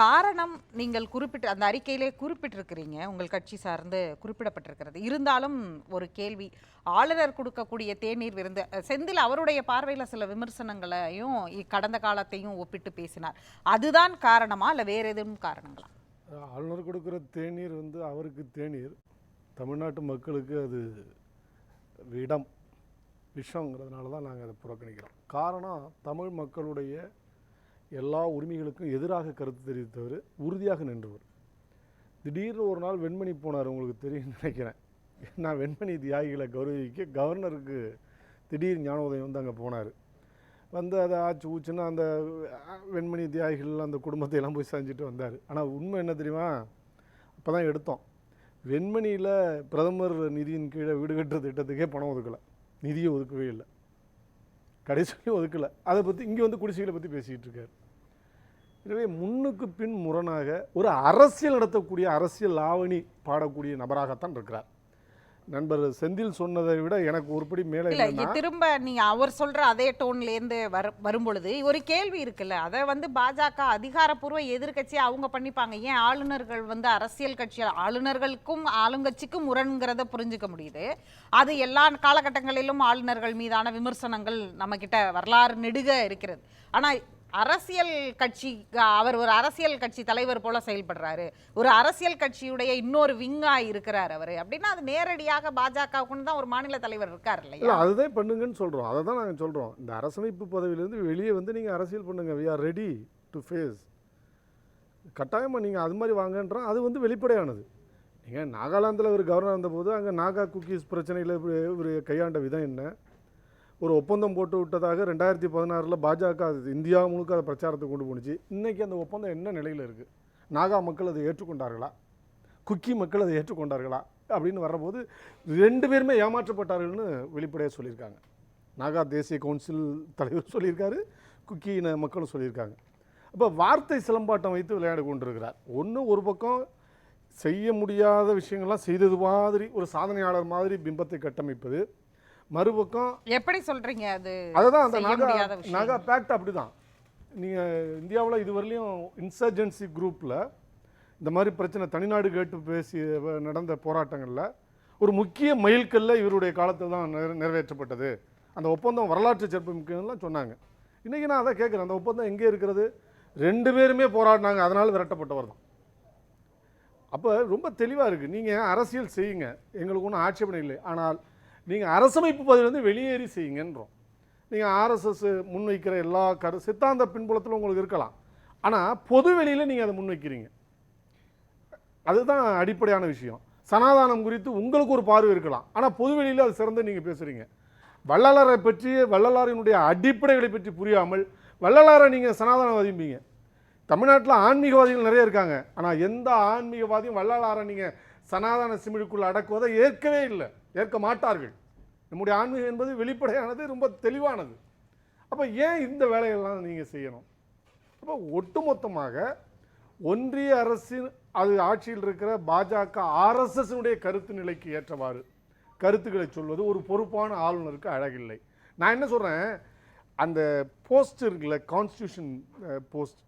காரணம் நீங்கள் குறிப்பிட்டு அந்த அறிக்கையிலே குறிப்பிட்டிருக்கிறீங்க. உங்கள் கட்சி சார்ந்து குறிப்பிடப்பட்டிருக்கிறது. இருந்தாலும் ஒரு கேள்வி ஆளுநர் கொடுக்கக்கூடிய தேநீர் விருந்து செந்தில் அவருடைய பார்வையில் சில விமர்சனங்களையும் கடந்த காலத்தையும் ஒப்பிட்டு பேசினார். அதுதான் காரணமா? இல்லை வேறு எதுவும் காரணங்களா? ஆளுநர் கொடுக்குற தேநீர் வந்து அவருக்கு தேநீர். தமிழ்நாட்டு மக்களுக்கு அது இடம் விஷங்கிறதுனால தான் நாங்கள் அதை புறக்கணிக்கிறோம். காரணம் தமிழ் மக்களுடைய எல்லா உரிமைகளுக்கும் எதிராக கருத்து தெரிவித்தவர் உறுதியாக நின்றவர். திடீர்னு ஒரு நாள் வெண்மணி போனார் உங்களுக்கு தெரியும்னு நினைக்கிறேன். நான் வெண்மணி தியாகிகளை கௌரவிக்க கவர்னருக்கு திடீர் ஞானோதயம் வந்து அங்கே போனார். வந்து அதை ஆச்சு ஊச்சுன்னா அந்த வெண்மணி தியாகிகள் அந்த குடும்பத்தை எல்லாம் போய் செஞ்சுட்டு வந்தார். ஆனால் உண்மை என்ன தெரியுமா? அப்போ தான் எடுத்தோம். வெண்மணியில் பிரதமர் நிதியின் கீழே வீடு கட்டுற திட்டத்துக்கே பணம் ஒதுக்கலை. நிதியை ஒதுக்கவே இல்லை. கடைசியிலையும் ஒதுக்கலை. அதை பற்றி இங்கே வந்து குடிசைகளை பற்றி பேசிகிட்டு இருக்காரு. எனவே முன்னுக்கு பின் முரணாக ஒரு அரசியல் நடத்தக்கூடிய அரசியல் லாவணி பாடக்கூடிய நபராகத்தான் இருக்கிறார். நண்பர் செந்தில் சொன்னதை விட எனக்கு ஒருபடி மேலே இல்ல திரும்ப நீங்க அவர் சொல்ற அதே டோன்ல இருந்து வர வரும்பொழுது ஒரு கேள்வி இருக்குல்ல அதை வந்து பாஜக அதிகாரப்பூர்வ எதிர்க்கட்சி அவங்க பண்ணிப்பாங்க? ஏன் ஆளுநர்கள் வந்து அரசியல் கட்சி ஆளுநர்களுக்கும் ஆளுங்கட்சிக்கும் முரண்கிறத புரிஞ்சுக்க முடியுது. அது எல்லா காலகட்டங்களிலும் ஆளுநர்கள் மீதான விமர்சனங்கள் நம்ம கிட்ட வரலாறு நெடுக இருக்கிறது. ஆனா அரசியல் கட்சி அவர் ஒரு அரசியல் கட்சி தலைவர் போல செயல்படுறாரு. ஒரு அரசியல் கட்சியுடைய இன்னொரு விங்கா இருக்கிறார் அவர். அப்படின்னா அது நேரடியாக பாஜகவுக்குன்னு தான் ஒரு மாநில தலைவர் இருக்கார் இல்லையா? அதுதான் பண்ணுங்கன்னு சொல்கிறோம் அதை தான் நாங்கள் சொல்கிறோம் இந்த அரசமைப்பு பதவியிலேருந்து வெளியே வந்து நீங்கள் அரசியல் பண்ணுங்க. We are ready to face கட்டாயமாக நீங்கள் அது மாதிரி வாங்கன்றோம் அது வந்து வெளிப்படையானது. நீங்கள் நாகாலாந்தில் ஒரு கவர்னர் இருந்தபோது அங்கே நாகா குக்கீஸ் பிரச்சனையில் இவர் கையாண்ட விதம் என்ன? ஒரு ஒப்பந்தம் போட்டு விட்டதாக ரெண்டாயிரத்தி பதினாறில் பாஜக அது இந்தியா முழுக்க அதை பிரச்சாரத்தை கொண்டு போணுச்சு. இன்றைக்கி அந்த ஒப்பந்தம் என்ன நிலையில் இருக்குது நாகா மக்கள் அதை ஏற்றுக்கொண்டார்களா? குக்கி மக்கள் அதை ஏற்றுக்கொண்டார்களா? அப்படின்னு வரபோது ரெண்டு பேருமே ஏமாற்றப்பட்டார்கள்னு வெளிப்படையாக சொல்லியிருக்காங்க. நாகா தேசிய கவுன்சில் தலைவர் சொல்லியிருக்காரு குக்கி இன மக்களும் சொல்லியிருக்காங்க. அப்போ வார்த்தை சிலம்பாட்டம் வைத்து விளையாடி கொண்டிருக்கிறார். ஒன்று ஒரு பக்கம் செய்ய முடியாத விஷயங்கள்லாம் செய்தது மாதிரி ஒரு சாதனையாளர் மாதிரி பிம்பத்தை கட்டமைப்பது மறுபக்கம் எப்படி சொல்றீங்க அது அதுதான் அந்த நாகா. நாகா பேக்ட் அப்படி தான் நீங்கள் இந்தியாவில் இதுவரையிலும் இன்சர்ஜென்சி குரூப்பில் இந்த மாதிரி பிரச்சனை தனிநாடு கேட்டு பேசி நடந்த போராட்டங்களில் ஒரு முக்கிய மைல்கல்ல இவருடைய காலத்தில் தான் நிறைவே- நிறைவேற்றப்பட்டது. அந்த ஒப்பந்தம் வரலாற்று சிறப்பு முக்கியம்லாம் சொன்னாங்க. இன்றைக்கி நான் அதை கேட்குறேன் அந்த ஒப்பந்தம் எங்கே இருக்கிறது? ரெண்டு பேருமே போராடினாங்க. அதனால் விரட்டப்பட்டவர் தான். அப்போ ரொம்ப தெளிவாக இருக்குது நீங்கள் அரசியல் செய்யுங்க. எங்களுக்கு ஒன்றும் ஆட்சேபனை இல்லை. ஆனால் நீங்கள் அரசமைப்பு பதவியிலிருந்து வெளியேறி செய்யுங்கன்றோம். நீங்கள் ஆர்எஸ்எஸ் முன்வைக்கிற எல்லா கரு சித்தாந்த பின்புலத்தில் உங்களுக்கு இருக்கலாம். ஆனால் பொது வெளியில் நீங்கள் அதை முன்வைக்கிறீங்க. அதுதான் அடிப்படையான விஷயம். சனாதானம் குறித்து உங்களுக்கு ஒரு பார்வை இருக்கலாம். ஆனால் பொது வெளியில் அது சிறந்து நீங்கள் பேசுகிறீங்க வள்ளலாரை பற்றி வள்ளலாரினுடைய அடிப்படைகளை பற்றி புரியாமல் வள்ளலாரை நீங்கள் சனாதானவாதிம்பீங்க தமிழ்நாட்டில் ஆன்மீகவாதிகள் நிறைய இருக்காங்க. ஆனால் எந்த ஆன்மீகவாதியும் வள்ளலாரை நீங்கள் சனாதன சிமிழுக்குள் அடக்குவதை ஏற்கவே இல்லை. ஏற்க மாட்டார்கள். நம்முடைய ஆன்மீகம் என்பது வெளிப்படையானது ரொம்ப தெளிவானது. அப்போ ஏன் இந்த வேலையெல்லாம் நீங்கள் செய்யணும்? அப்போ ஒட்டுமொத்தமாக ஒன்றிய அரசின் அது ஆட்சியில் இருக்கிற பாஜக ஆர்எஸ்எஸ்னுடைய கருத்து நிலைக்கு ஏற்றவாறு கருத்துக்களை சொல்வது ஒரு பொறுப்பான ஆளுநருக்கு அழகில்லை. நான் என்ன சொல்கிறேன் அந்த போஸ்ட் இருக்குல்ல கான்ஸ்டியூஷன் போஸ்ட்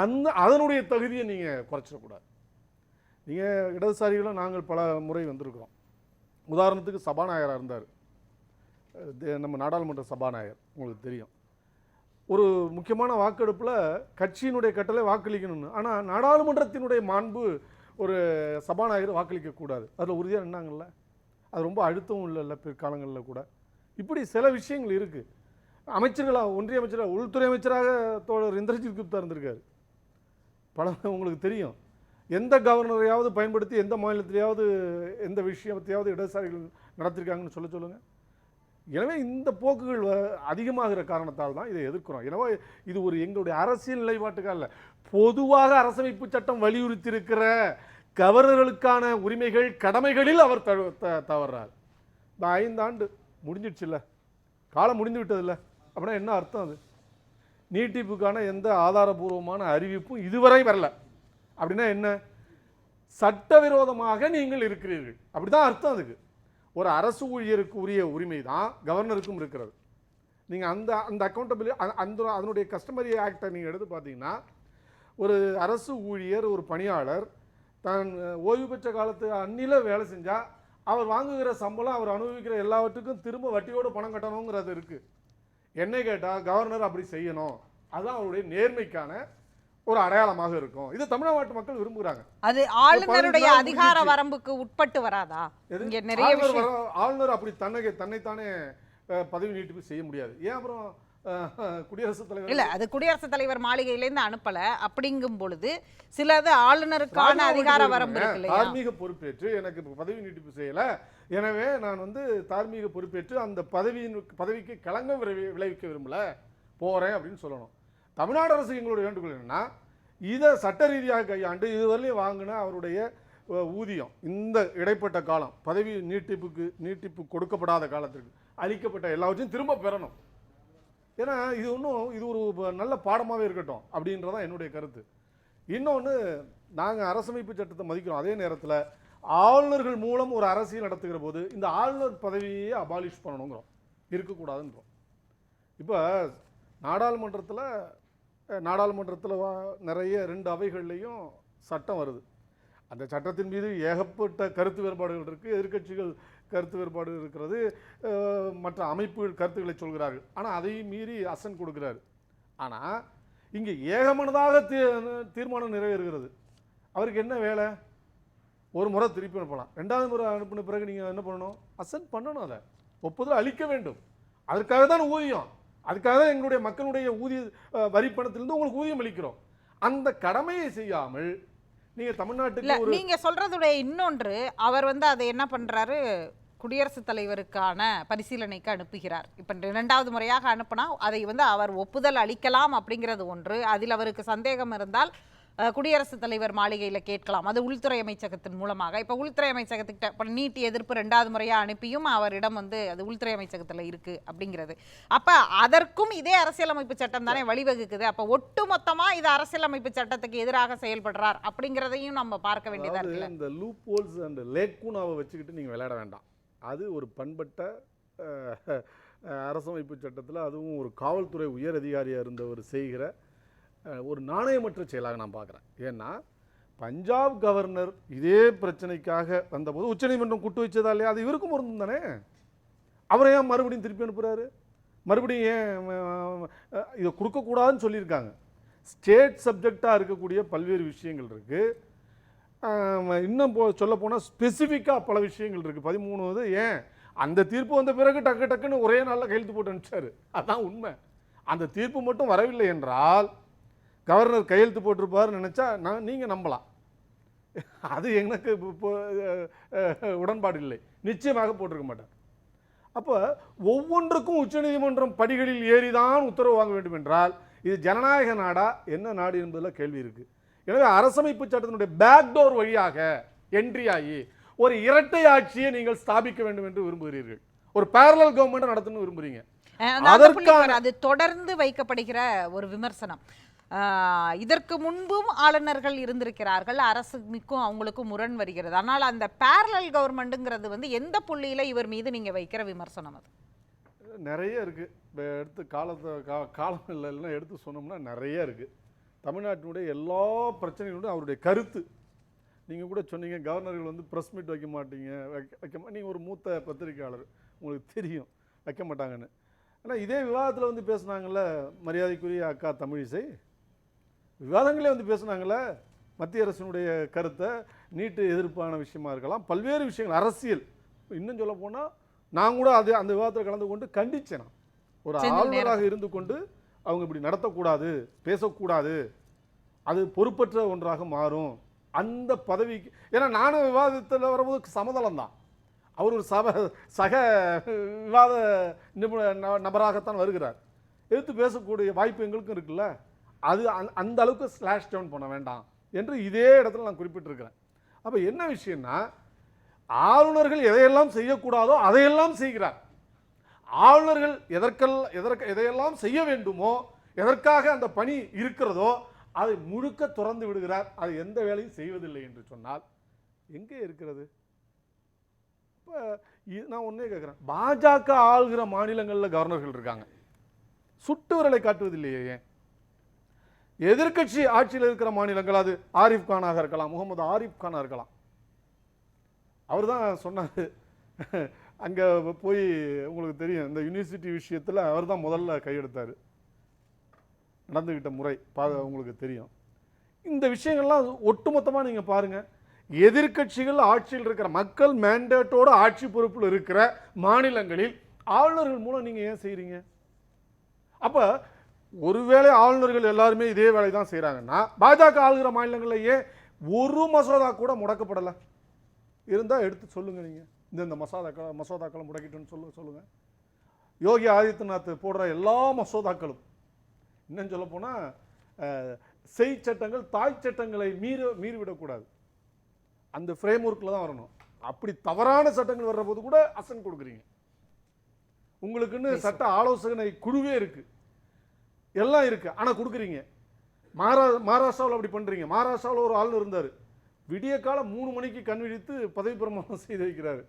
அந்த அதனுடைய தகுதியை நீங்கள் குறைச்சிடக்கூடாது. நீங்கள் இடதுசாரிகளும் நாங்கள் பல முறை வந்திருக்கிறோம். உதாரணத்துக்கு சபாநாயகராக இருந்தார். தே- நம்ம நாடாளுமன்ற சபாநாயகர் உங்களுக்கு தெரியும். ஒரு முக்கியமான வாக்கெடுப்பில் கட்சியினுடைய கட்டளை வாக்களிக்கணும்னு. ஆனால் நாடாளுமன்றத்தினுடைய மாண்பு ஒரு சபாநாயகர் வாக்களிக்கக்கூடாது அதில் உறுதியாக நின்னாங்கல்ல? அது ரொம்ப அழுத்தமும் இல்லைல்ல பிற்காலங்களில் கூட. இப்படி சில விஷயங்கள் இருக்குது அமைச்சர்களாக ஒன்றிய அமைச்சராக உள்துறை அமைச்சராக தோழர் இந்திரஜித் குப்தா இருந்திருக்காரு. பல உங்களுக்கு தெரியும். எந்த கவர்னரையாவது பயன்படுத்தி எந்த மாநிலத்திலேயாவது எந்த விஷயத்தையாவது இடதுசாரிகள் நடத்திருக்காங்கன்னு சொல்ல சொல்லுங்கள் எனவே இந்த போக்குகள் வ- அதிகமாகிற காரணத்தால் தான் இதை எதிர்க்கிறோம். எனவே இது ஒரு எங்களுடைய அரசியல் நிலைப்பாட்டுக்காக இல்லை பொதுவாக அரசமைப்பு சட்டம் வலியுறுத்தியிருக்கிற கவர்னர்களுக்கான உரிமைகள் கடமைகளில் அவர் த- தவறார். இந்த ஐந்தாண்டு முடிஞ்சிடுச்சுல்ல. காலம் முடிந்து விட்டதில்ல. அப்படின்னா என்ன அர்த்தம் அது? நீட்டிப்புக்கான எந்த ஆதாரபூர்வமான அறிவிப்பும் இதுவரை வரல. அப்படின்னா என்ன? சட்டவிரோதமாக நீங்கள் இருக்கிறீர்கள். அப்படிதான் அர்த்தம் அதுக்கு. ஒரு அரசு ஊழியருக்கு உரிய உரிமை தான் கவர்னருக்கும் இருக்கிறது. நீங்கள் அந்த அந்த அக்கௌண்டபிளி அந்த அதனுடைய கஸ்டமரி ஆக்டை நீங்கள் எடுத்து பார்த்தீங்கன்னா ஒரு அரசு ஊழியர் ஒரு பணியாளர் தான் ஓய்வு பெற்ற காலத்து அந்நில வேலை செஞ்சால் அவர் வாங்குகிற சம்பளம் அவர் அனுபவிக்கிற எல்லாவற்றுக்கும் திரும்ப வட்டியோடு பணம் கட்டணுங்கிறது இருக்குது என்னை கேட்டால் கவர்னர் அப்படி செய்யணும். அதுதான் அவருடைய நேர்மைக்கான ஒரு அடையாளமாக இருக்கும். இது தமிழ்நாட்டு மக்கள் விரும்புகிறாங்க. அது ஆளுநருடைய அதிகார. வரம்புக்கு உட்பட்டு வராதா? இங்க நிறைய ஆளுநர் அப்படி தன்னை தன்னைத்தானே பதவி நீட்டிப்பு செய்ய முடியாது. ஏன் அப்புறம் குடியரசுத் தலைவர் இல்ல அது குடியரசுத் தலைவர் மாளிகையிலேருந்து அனுப்பல. அப்படிங்கும் பொழுது சிலது ஆளுநருக்கான அதிகார வரம்பு தார்மீக பொறுப்பேற்று எனக்கு பதவி நீட்டிப்பு செய்யல. எனவே நான் வந்து தார்மீக பொறுப்பேற்று அந்த பதவியின் பதவிக்கு களங்கம் விளைவி- விளைவிக்க விரும்பல. போறேன் அப்படின்னு சொல்லணும். தமிழ்நாடு அரசு எங்களுடைய வேண்டுகோள் என்னன்னா இதை சட்ட ரீதியாக கையாண்டு இதுவரையிலும் வாங்கின அவருடைய ஊதியம் இந்த இடைப்பட்ட காலம் பதவி நீட்டிப்புக்கு நீட்டிப்பு கொடுக்கப்படாத காலத்திற்கு அளிக்கப்பட்ட எல்லாவற்றையும் திரும்ப பெறணும். ஏன்னா இது ஒன்றும் இது ஒரு ப- நல்ல பாடமாகவே இருக்கட்டும் அப்படின்றதான் என்னுடைய கருத்து. இன்னொன்று நாங்கள் அரசமைப்பு சட்டத்தை மதிக்கிறோம். அதே நேரத்தில் ஆளுநர்கள் மூலம் ஒரு அரசியல் நடத்துகிற போது இந்த ஆளுநர் பதவியே அபாலிஷ் பண்ணணுங்கிறோம். இருக்கக்கூடாதுன்றோம். இப்போ நாடாளுமன்றத்தில் நாடாளுமன்றத்தில் நிறைய ரெண்டு அவைகள்லையும் சட்டம் வருது. அந்த சட்டத்தின் மீது ஏகப்பட்ட கருத்து வேறுபாடுகள் இருக்குது எதிர்க்கட்சிகள் கருத்து வேறுபாடு இருக்கிறது மற்ற அமைப்புகள் கருத்துக்களை சொல்கிறார்கள். ஆனால் அதையும் மீறி அசன் கொடுக்குறாரு. ஆனால் இங்கே ஏகமனதாக தீ தீர்மானம் நிறைவேறுகிறது. அவருக்கு என்ன வேலை? ஒரு முறை திருப்பி அனுப்பலாம். ரெண்டாவது முறை அனுப்பின பிறகு நீங்கள் என்ன பண்ணணும்? அசன் பண்ணணும் அதை. ஒப்புதல் அளிக்க வேண்டும். அதற்காக தான் ஊதியம். அதுக்காக தான் எங்களுடைய மக்களுடைய ஊதிய வரி பணத்திலிருந்து உங்களுக்கு ஊதியம் அளிக்கிறோம். அந்த கடமையை செய்யாமல் இல்ல தமிழ்நாட்டுக்கு நீங்க சொல்றதுடைய இன்னொன்று அவர் வந்து அதை என்ன பண்றாரு குடியரசுத் தலைவருக்கான பரிசீலனைக்கு அனுப்புகிறார். இப்ப இரண்டாவது முறையாக அனுப்புனா அதை வந்து அவர் ஒப்புதல் அளிக்கலாம் அப்படிங்கிறது ஒன்று. அதில் அவருக்கு சந்தேகம் இருந்தால் குடியரசுத் தலைவர் மாளிகையில கேட்கலாம். அது உள்துறை அமைச்சகத்தின் மூலமாக. இப்ப உள்துறை அமைச்சகத்துக்கிட்ட இப்ப நீட் எதிர்ப்பு ரெண்டாவது முறையா அனுப்பியும் அவரிடம் வந்து அது உள்துறை அமைச்சகத்துல இருக்கு அப்படிங்கிறது. அப்ப அதற்கும் இதே அரசியலமைப்பு சட்டம் தானே வழிவகுக்குது. அப்ப ஒட்டு மொத்தமா இது அரசியலமைப்பு சட்டத்துக்கு எதிராக செயல்படுறார் அப்படிங்கிறதையும் நம்ம பார்க்க வேண்டியதா அதாவது இருக்குல்ல? இந்த லூப் ஹோல்ஸ் அண்ட் லேக்கூனாவை வச்சுக்கிட்டு நீங்கள் விளையாட வேண்டாம். அது ஒரு பண்பட்ட அரசமைப்பு சட்டத்தில் அதுவும் ஒரு காவல்துறை உயர் அதிகாரியாக இருந்தவர் செய்கிற ஒரு நாணயமற்ற செயலாக நான் பார்க்குறேன். ஏன்னா பஞ்சாப் கவர்னர் இதே பிரச்சனைக்காக வந்தபோது உச்சநீதிமன்றம் கூட்டு வச்சதா இல்லையா? அது இவருக்கும் பொருந்தும் தானே? அவரை ஏன் மறுபடியும் திருப்பி அனுப்புகிறாரு மறுபடியும் ஏன் இதை கொடுக்கக்கூடாதுன்னு சொல்லியிருக்காங்க. ஸ்டேட் சப்ஜெக்டாக இருக்கக்கூடிய பல்வேறு விஷயங்கள் இருக்குது இன்னும் போ சொல்ல போனால் ஸ்பெசிஃபிக்காக பல விஷயங்கள் இருக்குது பதிமூணு ஏன்? அந்த தீர்ப்பு வந்த பிறகு டக்கு டக்குன்னு ஒரே நாளில் கையெழுத்து போட்டு அனுப்பிச்சாரு. அதுதான் உண்மை. அந்த தீர்ப்பு மட்டும் வரவில்லை என்றால் கவர்னர் கையெழுத்து போட்டிருப்பாருன்னு நினச்சா நான் நீங்கள் நம்பலாம். அது எனக்கு இப்போ- உடன்பாடு இல்லை. நிச்சயமாக போட்டிருக்க மாட்டார் அப்போ ஒவ்வொன்றுக்கும் உச்சநீதிமன்றம் படிகளில் ஏறிதான் உத்தரவு வாங்க வேண்டும் என்றால் இது ஜனநாயக நாடா? என்ன நாடு என்பதில் கேள்வி இருக்கு. எனவே அரசமைப்பு சட்டத்தினுடைய பேக்டோர் வழியாக என்ட்ரி ஆகி ஒரு இரட்டை ஆட்சியை நீங்கள் ஸ்தாபிக்க வேண்டும் என்று விரும்புகிறீர்கள். ஒரு பேரலல் கவர்மெண்ட் நடத்தணும்னு விரும்புறீங்க. அஹ் அந்த- அந்த அதற்கான- புள்ளிக்கு வர- அது தொடர்ந்து வைக்கப்படுகிற ஒரு விமர்சனம். இதற்கு முன்பும் ஆளுநர்கள் இருந்திருக்கிறார்கள். அரசுக்கும் அவங்களுக்கும் முரண் வருகிறது. ஆனால் அந்த பேரலல் கவர்மெண்ட்டுங்கிறது வந்து எந்த புள்ளியில் இவர் மீது நீங்கள் வைக்கிற விமர்சனம் அது? நிறைய இருக்குது இப்போ எடுத்து காலத்தை கா காலம் இல்லைன்னா எடுத்து சொன்னோம்னா நிறைய இருக்குது தமிழ்நாட்டினுடைய எல்லா பிரச்சனைகளோட அவருடைய கருத்து. நீங்கள் கூட சொன்னீங்க கவர்னர்கள் வந்து ப்ரெஸ் மீட் வைக்க மாட்டீங்க வைக்க வைக்க நீங்கள் ஒரு மூத்த பத்திரிகையாளர் உங்களுக்கு தெரியும் வைக்க மாட்டாங்கன்னு. ஆனால் இதே விவாதத்தில் வந்து பேசுனாங்கள்ல மரியாதைக்குரிய அக்கா தமிழிசை விவாதங்களே வந்து பேசுனாங்கல்ல மத்திய அரசினுடைய கருத்தை நீட்டு எதிர்ப்பான விஷயமா இருக்கலாம் பல்வேறு விஷயங்கள் அரசியல். இன்னும் சொல்ல போனால் நான் கூட அது அந்த விவாதத்தில் கலந்து கொண்டு கண்டிச்சேன். ஒரு ஆளுநராக இருந்து கொண்டு அவங்க இப்படி நடத்தக்கூடாது பேசக்கூடாது அது பொறுப்பற்ற ஒன்றாக மாறும். அந்த பதவிக்கு ஏன்னா நானும் விவாதத்தில் வரும்போது சமதளம் தான். அவர் ஒரு சப சக விவாத நிபுண ந- நபராகத்தான் வருகிறார். எதிர்த்து பேசக்கூடிய வாய்ப்பு எங்களுக்கும் இருக்குல்ல? அது அந் அந்த அளவுக்கு ஸ்லாஷ் டவுன் பண்ண வேண்டாம் என்று இதே இடத்துல நான் குறிப்பிட்டிருக்கிறேன். அப்போ என்ன விஷயம்னா ஆளுநர்கள் எதையெல்லாம் செய்யக்கூடாதோ அதையெல்லாம் செய்கிறார். ஆளுநர்கள் எதற்கெல்லாம் எதற்கு எதையெல்லாம் செய்ய வேண்டுமோ எதற்காக அந்த பணி இருக்கிறதோ அதை முழுக்க துறந்து விடுகிறார். அது எந்த வேலையும் செய்வதில்லை என்று சொன்னால் எங்கே இருக்கிறது? இப்போ நான் ஒன்றே கேட்குறேன். பாஜக ஆளுகிற மாநிலங்களில் கவர்னர்கள் இருக்காங்க. சுட்டு விரலை காட்டுவதில்லையே ஏன்? எதிர்க்கட்சி ஆட்சியில் இருக்கிற மாநிலங்கள் அது ஆரிஃப் கானாக இருக்கலாம் முகமது ஆரிஃப் கானாக இருக்கலாம். அவர் தான் சொன்னார். அங்கே போய் உங்களுக்கு தெரியும் இந்த யூனிவர்சிட்டி விஷயத்தில் அவர் தான் முதல்ல கையெடுத்தார் நடந்துக்கிட்ட முறை பா உங்களுக்கு தெரியும். இந்த விஷயங்கள்லாம் ஒட்டுமொத்தமாக நீங்கள் பாருங்கள் எதிர்கட்சிகள் ஆட்சியில் இருக்கிற மக்கள் மேண்டேட்டோட ஆட்சி பொறுப்பில் இருக்கிற மாநிலங்களில் ஆளுநர்கள் மூலம் நீங்கள் ஏன் செய்கிறீங்க அப்போ ஒருவேளை ஆளுநர்கள் எல்லாருமே இதே வேலை தான் செய்கிறாங்கன்னா பாஜக ஆளுகிற மாநிலங்களில் ஏன் ஒரு மசோதா கூட முடக்கப்படலை. இருந்தால் எடுத்து சொல்லுங்கள் நீங்கள் இந்த இந்த மசோதாக்களை மசோதாக்களை முடக்கிட்டோன்னு சொல்லு சொல்லுங்கள் யோகி ஆதித்யநாத் போடுற எல்லா மசோதாக்களும் இன்னும் சொல்ல போனால் செய் சட்டங்கள் தாய் சட்டங்களை மீற மீறிவிடக்கூடாது அந்த ஃப்ரேம் ஒர்க்கில் தான் வரணும். அப்படி தவறான சட்டங்கள் வர்ற போது கூட அசன் கொடுக்குறீங்க. உங்களுக்குன்னு சட்ட ஆலோசனை குழுவே இருக்கு. எல்லாம் இருக்குது ஆனால் கொடுக்குறீங்க. மகாரா மகாராஷ்டிராவில் அப்படி பண்ணுறீங்க மகாராஷ்டிராவில் ஒரு ஆளுநர் இருந்தார். விடிய காலம் மூணு மணிக்கு கண் விழித்து பதவி பிரமாணம் செய்து வைக்கிறாரு.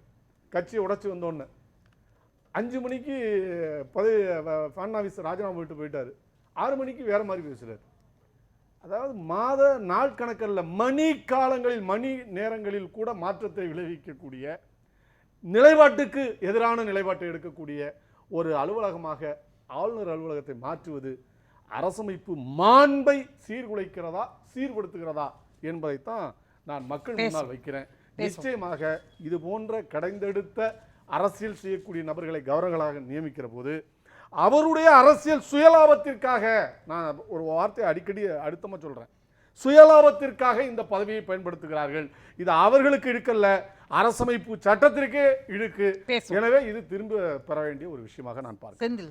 கட்சியை உடச்சி வந்தோடனே. அஞ்சு மணிக்கு பதவி வ- ஃபட்னாவிஸ் ராஜினாமா விட்டு போயிட்டாரு. ஆறு மணிக்கு வேறு மாதிரி பேசுகிறார் அதாவது மாத நாள் கணக்கில் மணி காலங்களில் மணி நேரங்களில் கூட மாற்றத்தை விளைவிக்கக்கூடிய நிலைப்பாட்டுக்கு எதிரான நிலைப்பாட்டை எடுக்கக்கூடிய ஒரு அலுவலகமாக ஆளுநர் அலுவலகத்தை மாற்றுவது அரசமைப்பு மாண்பை சீர்குலைக்கிறதா சீர்படுத்துகிறதா என்பதைத்தான் நான் மக்கள் முன்னால் வைக்கிறேன். நிச்சயமாக இது போன்ற கடைந்தெடுத்த அரசியல் செய்யக்கூடிய நபர்களை கௌரவங்களாக நியமிக்கிற போது அவருடைய அரசியல் சுயலாபத்திற்காக நான் ஒரு வார்த்தை அடிக்கடி அழுத்தமா சொல்றேன். சுயலாபத்திற்காக இந்த பதவியை பயன்படுத்துகிறார்கள். இது அவர்களுக்கு இழுக்கல்ல அரசமைப்பு சட்டத்திற்கே இழுக்கு. எனவே இது திரும்ப பெற வேண்டிய ஒரு விஷயமாக நான் பார்க்கிறேன்.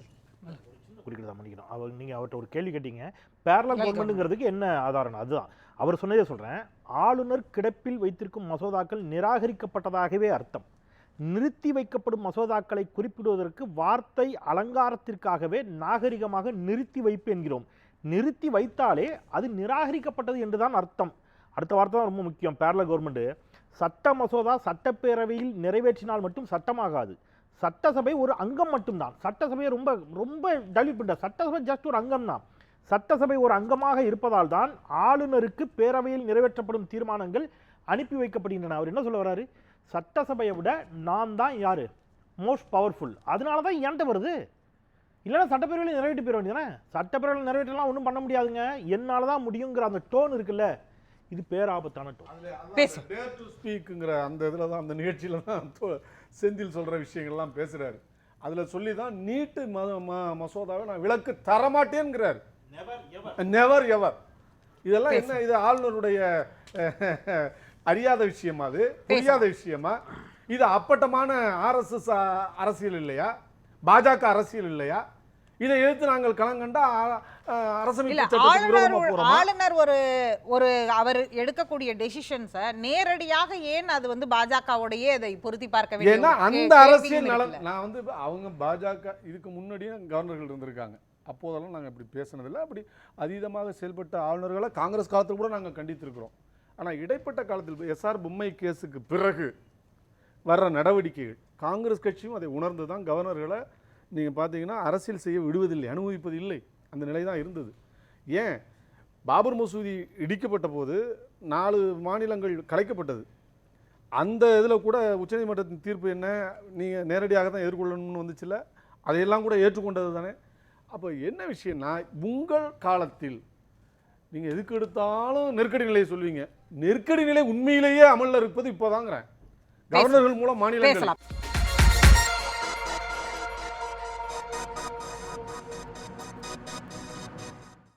குறிக்கிறதா மன்னிக்கணும். அவர் நீங்கள் அவர்கிட்ட ஒரு கேள்வி கேட்டீங்க. பேரலல் கவர்மெண்ட்டுங்கிறதுக்கு என்ன ஆதாரம்? அதுதான். அவர் சொன்னதே சொல்கிறேன் ஆளுநர் கிடப்பில் வைத்திருக்கும் மசோதாக்கள் நிராகரிக்கப்பட்டதாகவே அர்த்தம். நிறுத்தி வைக்கப்படும் மசோதாக்களை குறிப்பிடுவதற்கு வார்த்தை அலங்காரத்திற்காகவே நாகரிகமாக நிறுத்தி வைப்பு என்கிறோம். நிறுத்தி வைத்தாலே அது நிராகரிக்கப்பட்டது என்றுதான் அர்த்தம். அடுத்த வார்த்தை தான் ரொம்ப முக்கியம். பேரலல் கவர்மெண்ட் சட்ட மசோதா சட்டப்பேரவையில் நிறைவேற்றினால் மட்டும் சட்டமாகாது. சட்டசபை ஒரு அங்கம் மட்டும்தான். சட்டசபையை ரொம்ப ரொம்ப டல்யூட் பண்ண சட்டசபை ஜஸ்ட் ஒரு அங்கம் தான் சட்டசபை ஒரு அங்கமாக இருப்பதால் தான் ஆளுநருக்கு பேரவையில் நிறைவேற்றப்படும் தீர்மானங்கள் அனுப்பி வைக்கப்படுகின்றன. அவர் என்ன சொல்ல வராரு சட்டசபையை விட நான் தான் யாரு? மோஸ்ட் பவர்ஃபுல் அதனால தான் என்கிட்ட வருது. இல்லைன்னா சட்டப்பேரவையில் நிறைவேற்றி போயிட வேண்டியதானே சட்டப்பேரவையில் நிறைவேற்றலாம் ஒன்றும் பண்ண முடியாதுங்க. என்னால் தான் முடியுங்கிற அந்த டோன் இருக்குல்ல. இது பேராபத்தான டோன் பேசு. டேர் டு ஸ்பீக்குங்கிற அந்த இதில் தான் அந்த நிகழ்ச்சியில் தான் செந்தில் சொல்கிற விஷயங்கள்லாம் பேசுகிறாரு அதில் சொல்லி தான் நீட்டு ம ம- மசோதாவை நான் விலக்கு தரமாட்டேங்கிறார் நெவர் எவர் இதெல்லாம் என்ன இது ஆளுநருடைய அறியாத விஷயமா அது? புரியாத விஷயமா? இது அப்பட்டமான ஆர்எஸ்எஸ் அரசியல் இல்லையா? பாஜக அரசியல் இல்லையா? இதை எதிர்த்து நாங்கள் களங்கண்டா அரசமைப்பு ஆளுநர் ஒரு- ஒரு அவர் எடுக்கக்கூடிய டெசிஷன்ஸை நேரடியாக ஏன் அது வந்து பாஜகவோடயே அதை பொருத்தி பார்க்க ஒரு அந்த அரசியல் நலன். நான் வந்து அவங்க பாஜக இதுக்கு முன்னாடியே கவர்னர்கள் இருந்திருக்காங்க. அப்போதெல்லாம் நாங்கள் இப்படி பேசினதில்லை. அப்படி அதீதமாக செயல்பட்ட ஆளுநர்களை காங்கிரஸ் காலத்தில் கூட நாங்கள் கண்டித்திருக்கிறோம். ஆனால் இடைப்பட்ட காலத்தில் எஸ்ஆர் பொம்மை கேஸுக்கு பிறகு வர்ற நடவடிக்கைகள் காங்கிரஸ் கட்சியும் அதை உணர்ந்து தான் கவர்னர்களை நீங்கள் பார்த்தீங்கன்னா அரசியல் செய்ய விடுவதில்லை அனுமதிப்பது இல்லை. அந்த நிலை தான் இருந்தது. ஏன்? பாபர் மசூதி இடிக்கப்பட்ட போது நாலு மாநிலங்கள் கலைக்கப்பட்டது. அந்த இதில் கூட உச்சநீதிமன்றத்தின் தீர்ப்பு என்ன? நீங்கள் நேரடியாக தான் எதிர்கொள்ளணும்னு வந்துச்சுல்ல? அதையெல்லாம் கூட ஏற்றுக்கொண்டது தானே? அப்போ என்ன விஷயம்னா உங்கள் காலத்தில் நீங்கள் எதுக்கு எடுத்தாலும் நெருக்கடி நிலையை சொல்வீங்க. நெருக்கடி நிலை உண்மையிலேயே அமலில் இருப்பது இப்போதாங்கிறேன். கவர்னர்கள் மூலம் மாநிலங்கள்.